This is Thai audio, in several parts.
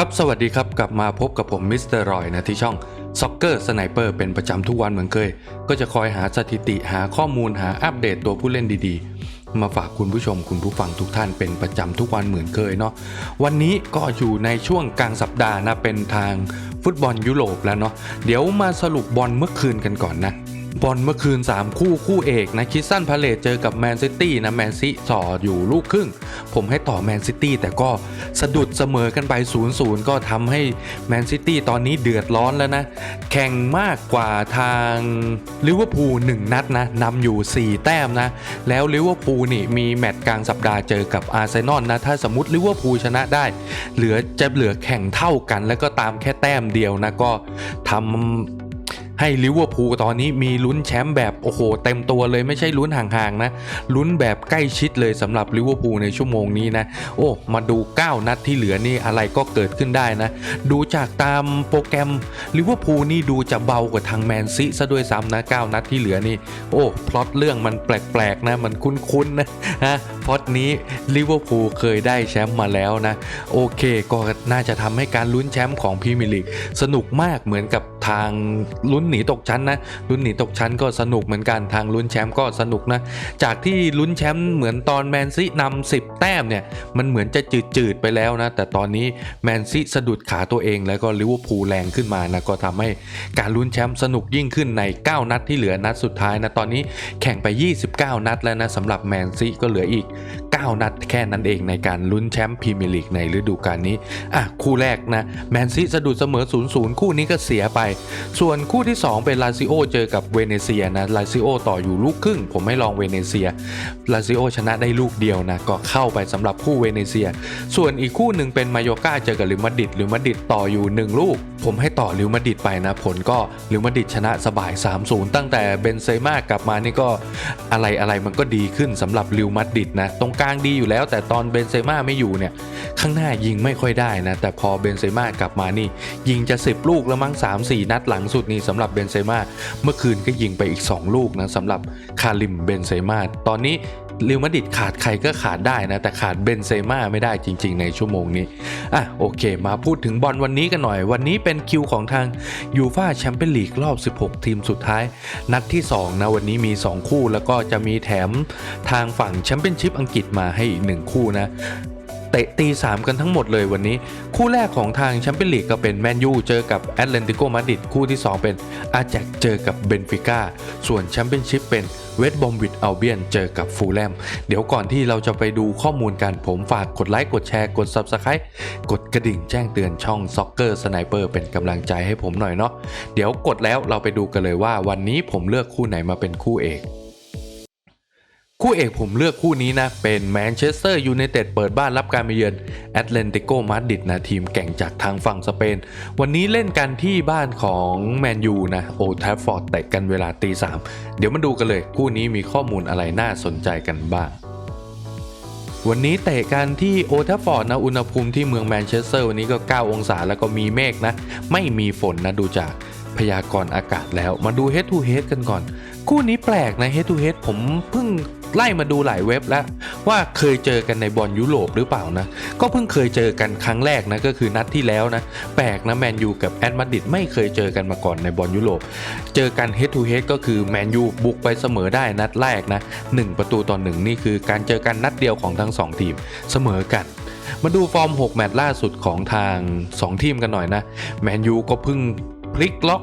ครับสวัสดีครับ กลับมาพบกับผมมิสเตอร์รอยนะที่ช่องซ็อกเกอร์สไนเปอร์เป็นประจำทุกวันเหมือนเคย ก็จะคอยหาสถิติหาข้อมูลหาอัปเดตตัวผู้เล่นดีๆ มาฝากคุณผู้ชมคุณผู้ฟังทุกท่านเป็นประจำทุกวันเหมือนเคยเนาะวันนี้ก็อยู่ในช่วงกลางสัปดาห์นะเป็นทางฟุตบอลยุโรปแล้วเนาะเดี๋ยวมาสรุปบอลเมื่อคืนกันก่อนนะ บอลเมื่อคืน 3 คู่คู่เอกนะคิสซันพาเลตเจอกับแมนซิตี้นะแมนซิต่ออยู่ลูกครึ่ง ผมให้ต่อแมนซิตี้แต่ก็สะดุดเสมอกันไป 0-0 ก็ทำให้แมนซิตี้ตอนนี้เดือดร้อนแล้วนะ แข่งมากกว่าทางลิเวอร์พูล1นัดนะนำอยู่ 4 แต้มนะ แล้วลิเวอร์พูลนี่มีแมตช์กลางสัปดาห์เจอกับอาร์เซนอลนะถ้าสมมติลิเวอร์พูลชนะได้ เหลือจะเหลือแข่งเท่ากัน แล้วก็ตามแค่แต้มเดียวนะก็ทำ ให้ลิเวอร์พูลตอนนี้มีลุ้นแชมป์แบบโอ้โหเต็มตัวเลยไม่ใช่ลุ้นห่างๆนะลุ้นแบบใกล้ชิดเลยสำหรับลิเวอร์พูลในชั่วโมงนี้นะโอ้มาดู 9 นัดที่เหลือนี่อะไรก็เกิดขึ้นได้นะ ดูจากตามโปรแกรมลิเวอร์พูลนี่ดูจะเบากว่าทางแมนซีซะด้วยซ้ำนะ 9 นัดที่เหลือนี่โอ้พล็อตเรื่องมันแปลกๆนะมันคุ้นๆนะฮะ พอตนี้ลิเวอร์พูลเคยได้แชมป์มาแล้วนะ โอเค ก็น่าจะทำให้การลุ้นแชมป์ของพรีเมียร์ลีกสนุกมากเหมือนกับทางลุ้นหนีตกชั้นนะลุ้นหนีตกชั้นก็สนุกเหมือนกันทางลุ้นแชมป์ก็สนุกนะ จากที่ลุ้นแชมป์เหมือนตอนแมนซีนำ10แต้มเนี่ย มันเหมือนจะจืดๆไปแล้วนะ แต่ตอนนี้แมนซีสะดุดขาตัวเองแล้วก็ลิเวอร์พูลแรงขึ้นมานะก็ทำให้การลุ้นแชมป์สนุกยิ่งขึ้นใน 9 นัดที่เหลือนัดสุดท้ายนะตอนนี้แข่งไป 29 นัดแล้วนะสำหรับแมนซีก็เหลืออีก9 นัดแค่นั้นเองในการลุ้นแชมป์พรีเมียร์ลีกในฤดูกาลนี้ อะ คู่แรกนะ แมนซีสะดุดเสมอ 0-0 คู่นี้ก็เสียไป ส่วนคู่ที่ 2 เป็นลาซิโอเจอกับเวเนเซียนะ ลาซิโอต่ออยู่ลูกครึ่ง ผมให้ลองเวเนเซีย ลาซิโอชนะได้ลูกเดียวนะ ก็เข้าไปสำหรับคู่เวเนเซีย ส่วนอีกคู่หนึ่งเป็นมาโยกาเจอกับลิวมาดิดลิวมาดิดต่ออยู่ 1 ลูก ผมให้ต่อลิวมาดิดไปนะ ผลก็ลิวมาดิดชนะสบาย 3-0 ตั้งแต่เบนเซม่ากลับมานี่ก็อะไรอะไรมันก็ดีขึ้นสำหรับลิวมาดิดนะตรงกลางดีอยู่แล้ว แต่ตอนเบนเซม่าไม่อยู่เนี่ยข้างหน้ายิงไม่ค่อยได้นะ แต่พอเบนเซม่ากลับมานี่ ยิงจะ 10 ลูกแล้วมั้ง3-4 นัดหลังสุดนี่สำหรับเบนเซม่าเมื่อคืนก็ยิงไปอีก 2 ลูกนะสำหรับคาริมเบนเซม่าตอนนี้ เรอัลมาดริดขาดใครก็ขาดได้นะ แต่ขาดเบนเซม่าไม่ได้จริง ๆ ในชั่วโมงนี้ อะโอเค มาพูดถึงบอลวันนี้กันหน่อย วันนี้เป็นคิวของทางยูฟาแชมเปี้ยนลีกรอบ 16 ทีมสุดท้าย นัดที่ 2 นะ วันนี้มี 2 คู่แล้วก็จะมีแถมทางฝั่งแชมเปี้ยนชิพอังกฤษมาให้อีก 1 คู่นะ เตะตี3กันทั้งหมดเลยวันนี้ คู่แรกของทางแชมเปี้ยนลีกก็เป็นแมนยูเจอกับแอตเลนติโกมาดริดคู่ที่ 2 เป็นอาแจกเจอกับเบนฟิก้าส่วนแชมเปี้ยนชิพเป็นเวสต์บอมวิดเอัลเบียนเจอกับฟูลแลม เดี๋ยวก่อนที่เราจะไปดูข้อมูลกันผมฝากกดไลค์กดแชร์กด Subscribe กดกระดิ่งแจ้งเตือนช่อง Soccer Sniper เป็นกำลังใจให้ผมหน่อยเนาะเดี๋ยวกดแล้วเราไปดูกันเลยว่าวันนี้ผมเลือกคู่ไหนมาเป็นคู่เอก คู่เอกผมเลือกคู่นี้นะ เป็นแมนเชสเตอร์ยูไนเต็ดเปิดบ้านรับการมาเยือนแอตเลนติโกมาดริดนะ ทีมแก่งจากทางฝั่งสเปน วันนี้เล่นกันที่บ้านของแมนยูนะ โอทฟฟอร์ดเตะกันเวลาตีสามเดี๋ยวมาดูกันเลย คู่นี้มีข้อมูลอะไรน่าสนใจกันบ้างวันนี้เตะกันที่โอทฟฟอร์ดนะอุณหภูมิที่เมืองแมนเชสเตอร์วันนี้ก็ 9 องศาแล้วก็มีเมฆนะ ไม่มีฝนนะดูจากพยากรณ์อากาศแล้ว มาดู head to head กันก่อน คู่นี้แปลกนะ head to head ผมเพิ่ง ไล่มาดูหลายเว็บแล้วว่าเคยเจอกันในบอลยุโรปหรือเปล่านะ ก็เพิ่งเคยเจอกันครั้งแรกนะก็คือนัดที่แล้วนะ แปลกนะแมนยูกับแอตมาดริดไม่เคยเจอกันมาก่อนในบอลยุโรป เจอกัน head to head ก็คือแมนยูบุกไปเสมอได้นัดแรกนะ1ประตูต่อหนึ่งนี่คือการเจอกันนัดเดียวของทั้งสองทีมเสมอกันมาดูฟอร์ม 6 แมตช์ล่าสุดของทาง 2 ทีมกันหน่อยนะ แมนยูก็เพิ่งพลิกล็อก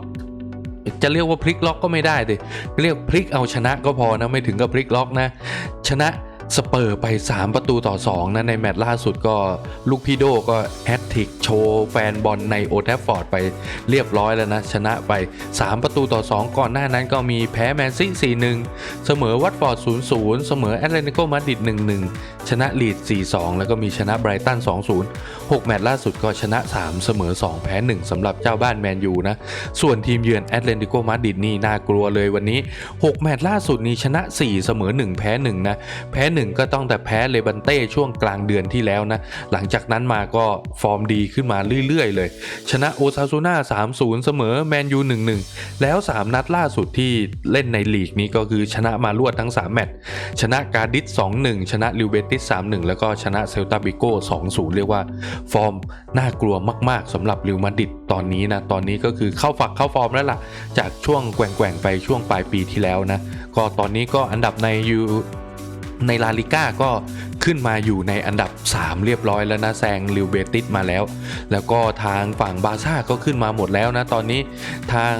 จะเรียกว่าพลิกล็อกก็ไม่ได้เดิเรียกพลิกเอาชนะก็พอนะไม่ถึงกับพลิกล็อกนะ ชนะ สเปอร์ไป 3 ประตูต่อ 2 นะ ในแมตช์ล่าสุดก็ลูกพี่โดก็แฮตทิกโชว์แฟนบอลในโอแทฟฟอร์ดไปเรียบร้อยแล้วนะ ชนะไป 3 ประตูต่อ 2 ก่อนหน้านั้นก็มีแพ้แมนซี4-1 เสมอวัตฟอร์ด 0-0 เสมอแอตเลติโกมาดริด1-1 ชนะลีด 4-2 แล้วก็มีชนะไบรตัน 2-0 6 แมตช์ล่าสุดก็ชนะ 3 เสมอ 2 แพ้ 1สำหรับเจ้าบ้านแมนยูนะ ส่วนทีมเยือนแอตเลติโกมาดริดนี่น่ากลัวเลยวันนี้ 6 แมตช์ล่าสุดนี้ชนะ 4 เสมอ 1 แพ้ 1 นะ แพ้หนึ่งก็ต้องแต่แพ้เลบันเต้ช่วงกลางเดือนที่แล้วนะ หลังจากนั้นมาก็ฟอร์มดีขึ้นมาเรื่อยๆเลย ชนะโอซาซูน่า3-0 เสมอแมนยู1-1 แล้ว 3 นัดล่าสุดที่เล่นในลีกนี้ก็คือชนะมารวดทั้ง 3 แมตช์ชนะกาดิส2-1 ชนะลิวเบติส3-1 แล้วก็ชนะเซลตาบิโก้2-0 เรียกว่าฟอร์มน่ากลัวมากๆสำหรับลิวมาดริดตอนนี้นะตอนนี้ก็คือเข้าฝักเข้าฟอร์มแล้วล่ะ จากช่วงแกว่งๆไปช่วงปลายปีที่แล้วนะก็ตอนนี้ก็อันดับในยู ในลาลิก้าก็ขึ้นมาอยู่ในอันดับ 3 เรียบร้อยแล้วนะแซงลิวเบติสมาแล้ว แล้วก็ทางฝั่งบาซ่าก็ขึ้นมาหมดแล้วนะ ตอนนี้ทาง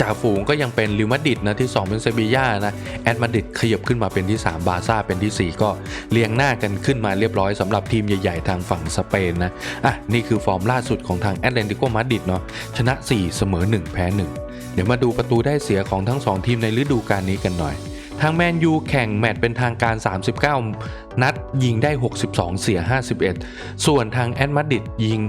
จ่าฝูงก็ยังเป็นลิวมาดิดนะที่ 2 เป็นเซบีย่านะแอดมาดิดขยับขึ้นมาเป็นที่ 3 บาซ่าเป็นที่ 4 ก็เรียงหน้ากันขึ้นมาเรียบร้อยสำหรับทีมใหญ่ๆ ทางฝั่งสเปนนะอะนี่คือฟอร์มล่าสุดของทางแอตเลติโกมาดริดเนาะชนะ 4 เสมอ 1 แพ้ 1 เดี๋ยวมาดูประตูได้เสียของทั้ง 2 ทีมในฤดูกาลนี้กันหน่อย ทางแมนยูแข่งแมตช์เป็นทางการ 39 นัดยิงได้ 62 เสีย 51 ส่วนทางแอดมาดริดยิง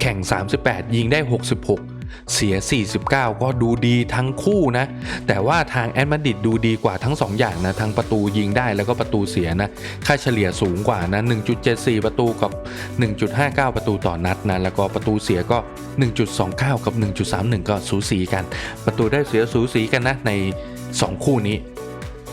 แข่ง 38 ยิงได้ 66 เสีย 49 ก็ดูดีทั้งคู่นะ แต่ว่าทางแอดมาดริดดูดีกว่าทั้ง 2 อย่างนะ ทั้งประตูยิงได้แล้วก็ประตูเสียนะ ค่าเฉลี่ยสูงกว่านะ 1.74 ประตูกับ 1.59 ประตูต่อนัดนะ แล้วก็ประตูเสียก็ 1.29 กับ 1.31 ก็สูสีกัน ประตูได้เสียสูสีกันนะใน 2 คู่นี้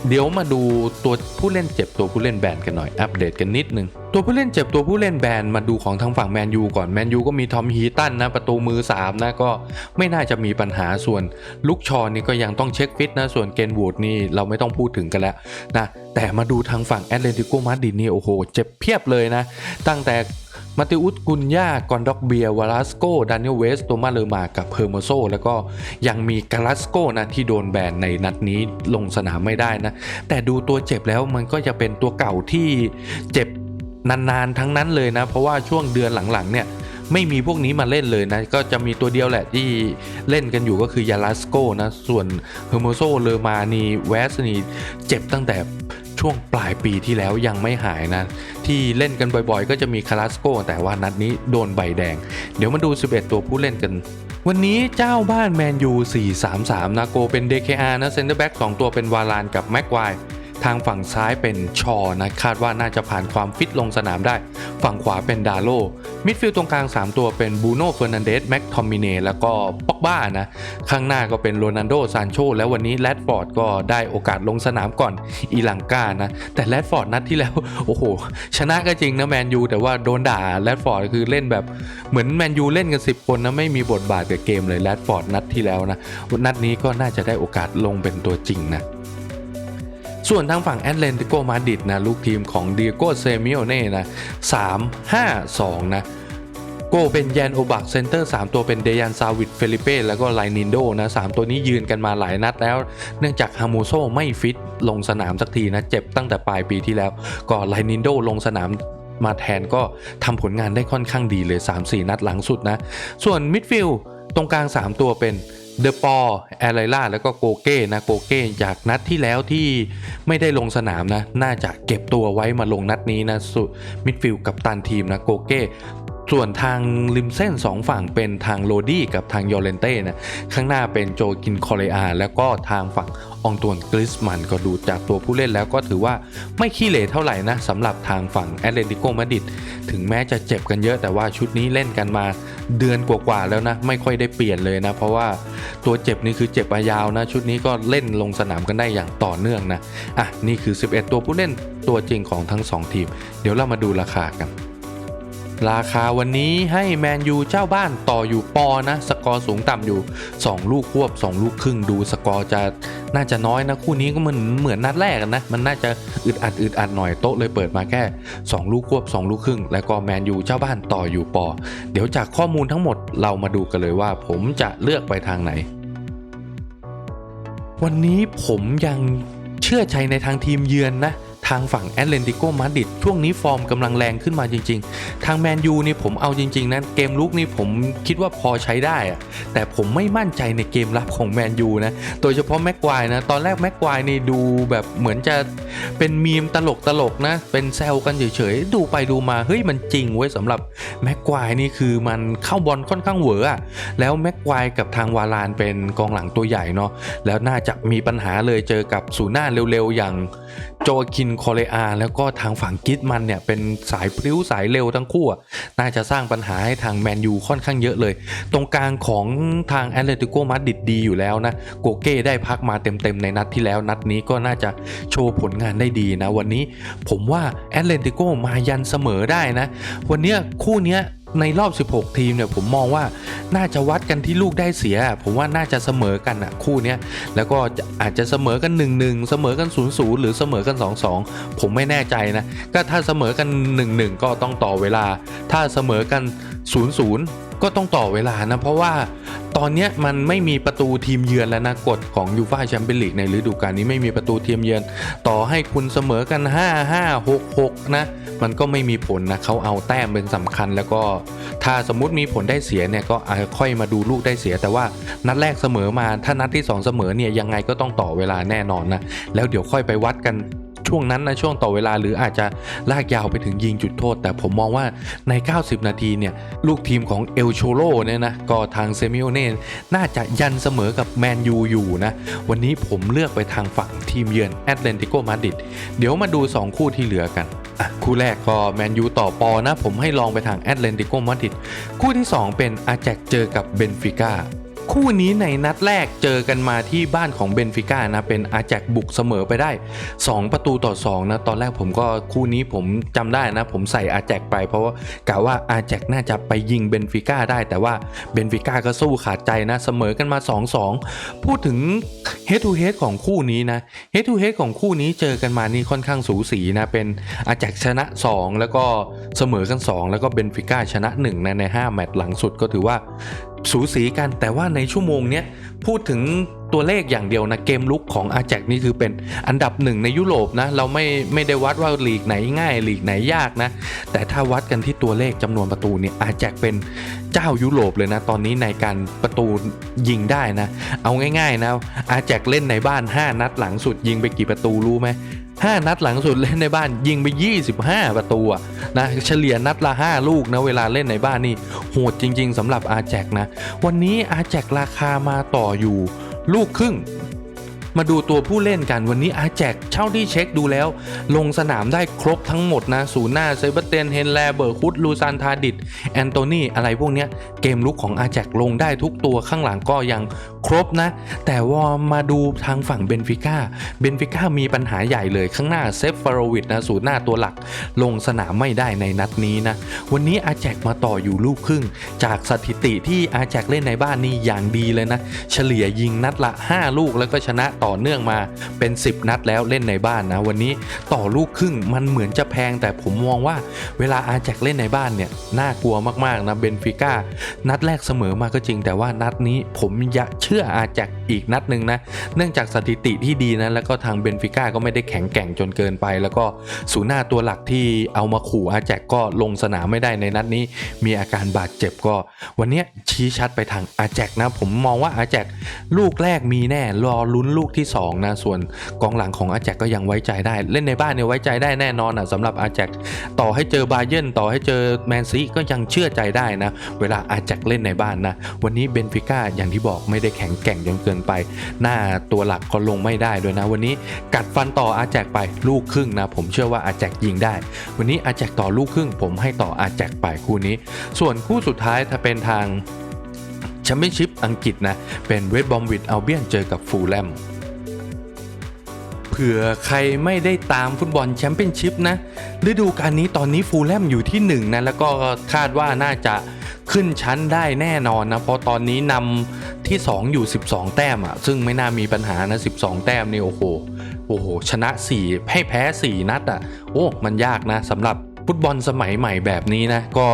เดี๋ยวมาดูตัวผู้เล่นเจ็บตัวผู้เล่นแบนกันหน่อยอัปเดตกันนิดนึงตัวผู้เล่นเจ็บตัวผู้เล่นแบนมาดูของทางฝั่งแมนยูก่อนแมนยูก็มีทอมฮีตันนะประตูมือ3นะก็ไม่น่าจะมีปัญหาส่วนลุกชอนนี่ก็ยังต้องเช็คฟิตนะส่วนเกนวูดนี่เราไม่ต้องพูดถึงกันแล้วนะแต่มาดูทางฝั่งแอตเลติโกมาดริดนี่โอ้โหเจ็บเพียบเลยนะ ตั้งแต่ มาติอุสกุนยากอนด็อกเบียวาลาสโกดานิเอลเวสโตมาเลอร์มากับเพอร์โมโซแล้วก็ยังมีกาลาสโกนะที่โดนแบนในนัดนี้ลงสนามไม่ได้นะ แต่ดูตัวเจ็บแล้วมันก็จะเป็นตัวเก่าที่เจ็บนานๆทั้งนั้นเลยนะ เพราะว่าช่วงเดือนหลังๆเนี่ยไม่มีพวกนี้มาเล่นเลยนะ ก็จะมีตัวเดียวแหละที่เล่นกันอยู่ก็คือยาลาสโกนะ ส่วนเฮอร์โมโซเลอร์มานีเวสนี่เจ็บตั้งแต่ ช่วงปลายปีที่แล้วยังไม่หายนะ ที่เล่นกันบ่อยๆ ก็จะมีคาราสโกแต่ว่านัดนี้โดนใบแดง เดี๋ยวมาดู 11 ตัวผู้เล่นกัน วันนี้เจ้าบ้านแมนยู4-3-3 นาโกเป็น DKR นะเซนเตอร์แบ็ก2ตัวเป็นวาลานกับแม็กไว ทางฝั่งซ้ายเป็นชอนะคาดว่าน่าจะผ่านความฟิตลงสนามได้ ฝั่งขวาเป็นดาโลมิดฟิลด์ตรงกลาง 3 ตัวเป็นบูโน่เฟอร์นันเดสแม็กทอมมิเนแล้วก็ป็อกบ้านะ ข้างหน้าก็เป็นโรนัลโดซานโชแล้ววันนี้แรดฟอร์ดก็ได้โอกาสลงสนามก่อนอีลังกานะแต่แรดฟอร์ดนัดที่แล้ว โอ้โห ชนะก็จริงนะแมนยูแต่ว่าโดนด่าแรดฟอร์ดคือเล่นแบบเหมือนแมนยูเล่นกัน10 คนนะไม่มีบทบาทกับเกมเลยแรดฟอร์ดนัดที่แล้วนะนัดนี้ก็น่าจะได้โอกาสลงเป็นตัวจริงนะ ส่วนทางฝั่งแอตเลนติโกมาดริดนะลูกทีมของเดียโกเซมิโอเน่นะ3 5 2นะโกเป็นแยนโอบักเซนเตอร์ 3 ตัวเป็นเดยันซาวิดเฟลิเป้แล้วก็ไลนินโดนะ3ตัวนี้ยืนกันมาหลายนัดแล้ว เนื่องจากฮามูโซไม่ฟิตลงสนามสักทีนะ เจ็บตั้งแต่ปลายปีที่แล้ว ก็ไลนินโดลงสนามมาแทนก็ทำผลงานได้ค่อนข้างดีเลย 3-4 นัดหลังสุดนะ ส่วนมิดฟิลด์ ตรงกลาง 3 ตัวเป็นเดอปอแอรไลล่าแล้วก็โกเก้นะโกเก้จากนัดที่แล้วที่ไม่ได้ลงสนามนะ น่าจะเก็บตัวไว้มาลงนัดนี้นะสุมิดฟิลกับตันทีมนะโกเก้ ส่วนทางริมเส้น 2 ฝั่งเป็นทางโรดี้กับทางยอร์เรนเต้นะข้างหน้าเป็นโจกินคอเรอาแล้วก็ทางฝั่งองตวนกริสมันก็ดูจากตัวผู้เล่นแล้วก็ถือว่าไม่ขี้เหร่เท่าไหร่นะสำหรับทางฝั่งแอตเลติโกมาดิดถึงแม้จะเจ็บกันเยอะแต่ว่าชุดนี้เล่นกันมาเดือนกว่าๆแล้วนะ ไม่ค่อยได้เปลี่ยนเลยนะ เพราะว่าตัวเจ็บนี่คือเจ็บมายาวนะ ชุดนี้ก็เล่นลงสนามกันได้อย่างต่อเนื่องนะอะนี่คือ 11 ตัวผู้เล่นตัวจริงของทั้ง 2 ทีม เดี๋ยวเรามาดูราคากัน ราคาวันนี้ให้แมนยูเจ้าบ้านต่ออยู่ปอนะ สกอร์สูงต่ำอยู่ 2 ลูกควบ 2 ลูกครึ่งดูสกอร์จะน่าจะน้อยนะ คู่นี้ก็มือนเหมือนนัดแรกนนะ มันน่าจะอึดอัดอึดอัดหน่อยโต๊ะเลยเปิดมาแค่ 2 ลูกควบ 2 ลูกครึ่ง แล้วก็แมนยูเจ้าบ้านต่ออยู่ปอ เดี๋ยวจากข้อมูลทั้งหมดเรามาดูกันเลยว่า ผมจะเลือกไปทางไหน วันนี้ผมยังเชื่อใจในทางทีมเยือนนะ ทางฝั่งแอตเลนติโกมาดริดช่วงนี้ฟอร์มกำลังแรงขึ้นมาจริง ๆ ทางแมนยูนี่ผมเอาจริงๆนะเกมลุกนี่ผมคิดว่าพอใช้ได้อะแต่ผมไม่มั่นใจในเกมรับของแมนยูนะโดยเฉพาะแม็กควายนะตอนแรกแม็กควายนี่ดูแบบเหมือนจะเป็นมีมตลกตลกๆนะเป็นแซวกันเฉยๆดูไปดูมาเฮ้ยมันจริงเว้ยสำหรับแม็กควายนี่คือมันเข้าบอลค่อนข้างเหวออะแล้วแม็กควายกับทางวาลานเป็นกองหลังตัวใหญ่เนาะแล้วน่าจะมีปัญหาเลยเจอกับศูนย์หน้าเร็วๆอย่าง โจคินคอเรอา แล้วก็ทางฝั่งกิตมันเนี่ยเป็นสายพริ้วสายเร็วทั้งคู่น่าจะสร้างปัญหาให้ทางแมนยูค่อนข้างเยอะเลย ตรงกลางของทางแอตเลติโกมาดริดดีอยู่แล้วนะโกเก้ได้พักมาเต็มๆในนัดที่แล้วนัดนี้ก็น่าจะโชว์ผลงานได้ดีนะวันนี้ผมว่าแอตเลติโกมายันเสมอได้นะ วันนี้คู่เนี้ย ในรอบ 16 ทีมเนี่ยผมมองว่าน่าจะวัดกันที่ลูกได้เสีย ผมว่าน่าจะเสมอกันอะคู่เนี้ยแล้วก็อาจจะเสมอกัน 1-1 เสมอกัน 0-0 หรือเสมอกัน 2-2 ผมไม่แน่ใจนะ ก็ถ้าเสมอกัน 1-1 ก็ต้องต่อเวลา ถ้าเสมอกัน 0-0 ก็ต้องต่อเวลานะ เพราะว่าตอนนี้มันไม่มีประตูทีมเยือนแล้วนะกฎของยูฟ่าแชมเปี้ยนลีกในฤดูกาลนี้ไม่มีประตูทีมเยือน ต่อให้คุณเสมอกัน 5 5 6 6 นะ มันก็ไม่มีผลนะเขาเอาแต้มเป็นสำคัญ แล้วก็ถ้าสมมติมีผลได้เสียเนี่ยก็ค่อยมาดูลูกได้เสีย แต่ว่านัดแรกเสมอมาถ้านัดที่ 2 เสมอเนี่ยยังไงก็ต้องต่อเวลาแน่นอนนะแล้วเดี๋ยวค่อยไปวัดกัน ช่วงนั้นนะช่วงต่อเวลาหรืออาจจะลากยาวไปถึงยิงจุดโทษ แต่ผมมองว่าใน 90 นาทีเนี่ย ลูกทีมของเอลโชโลเนี่ยนะ ก็ทางเซมิโอเน่น่าจะยันเสมอกับแมนยูอยู่นะ วันนี้ผมเลือกไปทางฝั่งทีมเยือนแอตเลนติโกมาดริดเดี๋ยวมาดู 2 คู่ที่เหลือกันคู่แรกก็แมนยูต่อปอนะ ผมให้ลองไปทางแอตเลนติโกมาดริดคู่ที่ 2 เป็นอาแจกเจอกับเบนฟิก้า คู่นี้ในนัดแรกเจอกันมาที่บ้านของเบนฟิก้านะ เป็นอาแจกบุกเสมอไปได้ 2 ประตูต่อ 2 นะ ตอนแรกผมก็คู่นี้ผมจำได้นะ ผมใส่อาแจกไปเพราะว่ากะว่าอาแจกน่าจะไปยิงเบนฟิก้าได้ แต่ว่าเบนฟิก้าก็สู้ขาดใจนะ เสมอกันมา 2-2 พูดถึง head to head ของคู่นี้นะ head to head ของคู่นี้เจอกันมานี่ค่อนข้างสูสีนะ เป็นอาแจกชนะ 2 แล้วก็เสมอกัน 2 แล้วก็เบนฟิก้าชนะ1นะใน 5 แมตช์หลังสุดก็ถือว่า สูสีกันแต่ว่าในชั่วโมงเนี้ยพูดถึงตัวเลขอย่างเดียวนะเกมลุกของอาแจกนี่คือเป็นอันดับหนึ่งในยุโรปนะ เราไม่ไม่ได้วัดว่าลีกไหนง่ายลีกไหนยากนะ แต่ถ้าวัดกันที่ตัวเลขจำนวนประตูเนี่ยอาแจกเป็นเจ้ายุโรปเลยนะ ตอนนี้ในการประตูยิงได้นะ เอาง่ายๆนะอาแจกเล่นในบ้าน 5 นัดหลังสุดยิงไปกี่ประตูรู้ไหม 5 นัดหลังสุดเล่นในบ้านยิงไป 25 ประตูนะเฉลี่ยนัดละ 5 ลูกนะเวลาเล่นในบ้านนี่โหดจริง ๆสำหรับอาแจกนะ วันนี้อาแจกราคามาต่ออยู่ ลูกครึ่งมาดูตัวผู้เล่นกันวันนี้อาแจกเช่าที่เช็คดูแล้ว ลงสนามได้ครบทั้งหมดนะศูนย์หน้าเซเบเตนเฮนแลเบอร์คุดลูซานทาดิดแอนโตนีอะไรพวกเนี้ยเกมลุกของอาแจกลงได้ทุกตัวข้างหลังก็ยังครบนะ แต่ว่ามาดูทางฝั่งเบนฟิก้า เบนฟิก้ามีปัญหาใหญ่เลยข้างหน้าเซฟฟารวิดนะศูนย์หน้าตัวหลัก ลงสนามไม่ได้ในนัดนี้นะ วันนี้อาแจกมาต่ออยู่ลูกครึ่ง จากสถิติที่อาแจกเล่นในบ้านนี่อย่างดีเลยนะ เฉลี่ยยิงนัดละ 5 ลูกแล้วก็ชนะต่อเนื่องมาเป็น 10 นัดแล้วเล่นในบ้านนะ วันนี้ต่อลูกครึ่งมันเหมือนจะแพง แต่ผมมองว่าเวลาอาแจกเล่นในบ้านเนี่ยน่ากลัวมากๆนะเบนฟิก้านัดแรกเสมอมาก็จริง แต่ว่านัดนี้ผมยากเชชื่ออาจจา อีกนัดหนึ่งนะ เนื่องจากสถิติที่ดีนะ แล้วก็ทางเบนฟิก้าก็ไม่ได้แข็งแกร่งจนเกินไป แล้วก็ศูนย์หน้าตัวหลักที่เอามาขู่อาแจกก็ลงสนามไม่ได้ในนัดนี้ มีอาการบาดเจ็บก็ วันนี้ชี้ชัดไปทางอาแจกนะ ผมมองว่าอาแจกลูกแรกมีแน่รอลุ้นลูกที่สองนะส่วนกองหลังของอาแจกก็ยังไว้ใจได้ เล่นในบ้านเนี่ยไว้ใจได้แน่นอนอะสำหรับอาแจกต่อให้เจอบาเยร์นต่อให้เจอแมนซีก็ยังเชื่อใจได้นะ เวลาอาแจกเล่นในบ้านนะวันนี้เบนฟิก้าอย่างที่บอกไม่ได้แข็งแกร่งจนเกินไป หน้าตัวหลักก็ลงไม่ได้ด้วยนะ วันนี้กัดฟันต่ออาแจกไปลูกครึ่งนะ ผมเชื่อว่าอาแจกยิงได้ วันนี้อาแจกต่อลูกครึ่ง ผมให้ต่ออาแจกไปคู่นี้ ส่วนคู่สุดท้ายถ้าเป็นทางแชมเปี้ยนชิพอังกฤษนะ เป็นเวสต์บอมวิดอัลเบียนเจอกับฟูลแลมเผื่อใครไม่ได้ตามฟุตบอลแชมเปี้ยนชิพนะฤดูกาลนี้ตอนนี้ฟูลแลมอยู่ที่1นะแล้วก็คาดว่าน่าจะ ขึ้นชั้นได้แน่นอนนะ เพราะตอนนี้นำที่ 2 อยู่ 12 แต้มอะซึ่งไม่น่ามีปัญหานะ 12 แต้มนี่โอ้โหโอ้โหชนะ 4 ให้แพ้ 4 นัดอะโอ้ มันยากนะสำหรับฟุตบอลสมัยใหม่แบบนี้นะ ก็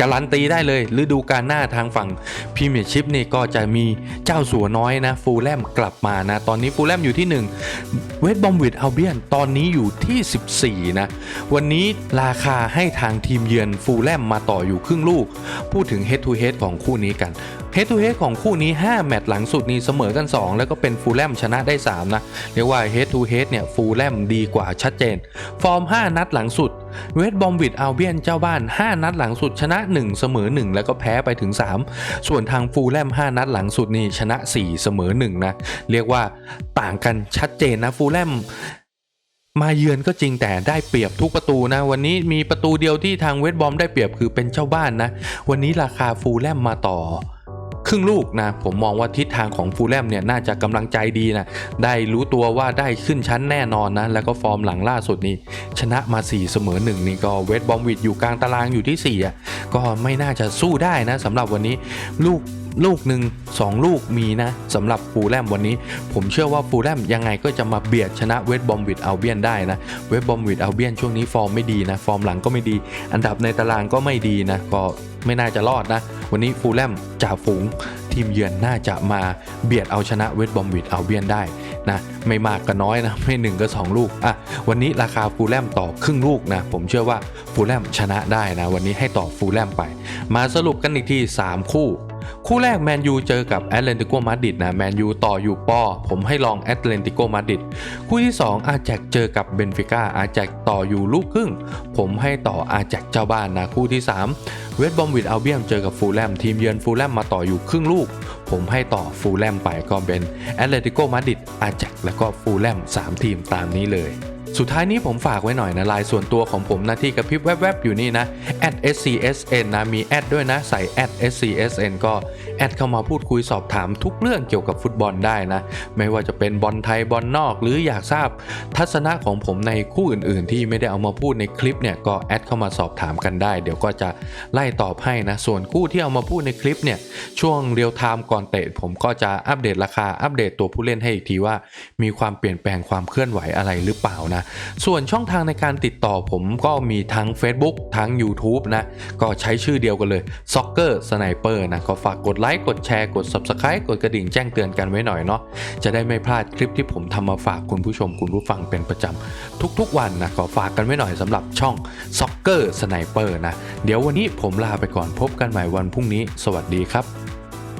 การันตีได้เลยฤดูกาลหน้าทางฝั่งพรีเมียร์ชิพนี่ก็จะมีเจ้าสัวน้อยนะ ฟูลแลมกลับมานะ ตอนนี้ฟูลแลมอยู่ที่ 1 เวสต์บอมวิดอัลเบียนตอนนี้อยู่ที่ 14 นะ วันนี้ราคาให้ทางทีมเยือนฟูลแลมมาต่ออยู่ครึ่งลูก พูดถึง head to head ของคู่นี้กัน head to head ของคู่นี้ 5 แมตช์หลังสุดนี้เสมอกัน 2 แล้วก็เป็นฟูลแลมชนะได้ 3 นะ เรียกว่า head to head เนี่ยฟูลแลมดีกว่าชัดเจน ฟอร์ม 5 นัดหลังสุด เวสบอมวิดอัลเบียนเจ้าบ้าน 5 นัดหลังสุดชนะ 1 เสมอ 1 แล้วก็แพ้ไปถึง 3 ส่วนทางฟูลแลม 5 นัดหลังสุดนี่ชนะ 4 เสมอ 1 นะ เรียกว่าต่างกันชัดเจนนะฟูลแลมมาเยือนก็จริงแต่ได้เปรียบทุกประตูนะ วันนี้มีประตูเดียวที่ทางเวสบอมได้เปรียบคือเป็นเจ้าบ้านนะ วันนี้ราคาฟูลแลมมาต่อ ครึ่งลูกนะผมมองว่าทิศทางของฟูลแลมเนี่ยน่าจะกำลังใจดีนะได้รู้ตัวว่าได้ขึ้นชั้นแน่นอนนะแล้วก็ฟอร์มหลังล่าสุดนี้ ชนะมา 4 เสมอ 1 นี่ก็เวสบอมวิดอยู่กลางตารางอยู่ที่4อะก็ไม่น่าจะสู้ได้นะสำหรับวันนี้ลูกลูกหนึ่งสองลูกมีนะสำหรับฟูลแลมวันนี้ ผมเชื่อว่าฟูลแลมยังไงก็จะมาเบียดชนะเวสบอมวิดเอัลเบียนได้นะเวสบอมวิดเอัลเบียนช่วงนี้ฟอร์มไม่ดีนะ ฟอร์มหลังก็ไม่ดี อันดับในตารางก็ไม่ดีนะก็ ไม่น่าจะรอดนะ วันนี้ฟูลแลมจ่าฝูง ทีมเยือนน่าจะมาเบียดเอาชนะเวสต์บอมวิดอัลเบียนได้นะไม่มากก็น้อยนะ ไม่หนึ่งก็สองลูกอะวันนี้ราคาฟูลแลมต่อครึ่งลูกนะ ผมเชื่อว่าฟูลแลมชนะได้นะ วันนี้ให้ต่อฟูลแลมไป มาสรุปกันอีกที 3 คู่คู่แรกแมนยูเจอกับแอตเลนติโกมาดริดนะแมนยูต่ออยู่ปอ ผมให้ลองแอตเลนติโกมาดริดคู่ที่ 2 อาแจกเจอกับเบนฟิก้าอาแจกต่ออยู่ลูกครึ่ง ผมให้ต่ออาแจกเจ้าบ้านนะคู่ที่ 3 เวสบอมวิดอัลเบียมเจอกับฟูลแลมทีมเยือนฟูลแลมมาต่ออยู่ครึ่งลูก ผมให้ต่อฟูลแลมไปก็เป็นแอตเลติโกมาดริดอาแจกแล้วก็ฟูลแลม3 ทีมตามนี้เลย สุดท้ายนี้ผมฝากไว้หน่อยนะลน์ส่วนตัวของผมนะที่กระพริบแวบๆ อยู่นี่นะ @scsn นะมีแอดด้วยนะใส่ @scsn ก็แอดเข้ามาพูดคุยสอบถามทุกเรื่องเกี่ยวกับฟุตบอลได้นะ ไม่ว่าจะเป็นบอลไทยบอลนอก หรืออยากทราบทัศนะของผมในคู่อื่นๆ ที่ไม่ได้เอามาพูดในคลิปเนี่ยก็แอดเข้ามาสอบถามกันได้ เดี๋ยวก็จะไล่ตอบให้นะ ส่วนคู่ที่เอามาพูดในคลิปเนี่ยช่วงเรียลไทม์ก่อนเตะผมก็จะอัปเดตราคาอัปเดตตัวผู้เล่นให้อีกทีว่า มีความเปลี่ยนแปลงความเคลื่อนไหวอะไรหรือเปล่านะนะส่วนช่องทางในการติดต่อผมก็มีทั้ง Facebook ทั้ง YouTube นะก็ใช้ชื่อเดียวกันเลย Soccer Sniper นะก็ฝากกดไลค์กดแชร์กด Subscribe กดกระดิ่งแจ้งเตือนกันไว้หน่อยเนาะจะได้ไม่พลาดคลิปที่ผมทำมาฝากคุณผู้ชมคุณผู้ฟังเป็นประจำทุกๆวันนะก็ฝากกันไว้หน่อยสำหรับช่อง Soccer Sniper นะเดี๋ยววันนี้ผมลาไปก่อนพบกันใหม่วันพรุ่งนี้ สวัสดีครับ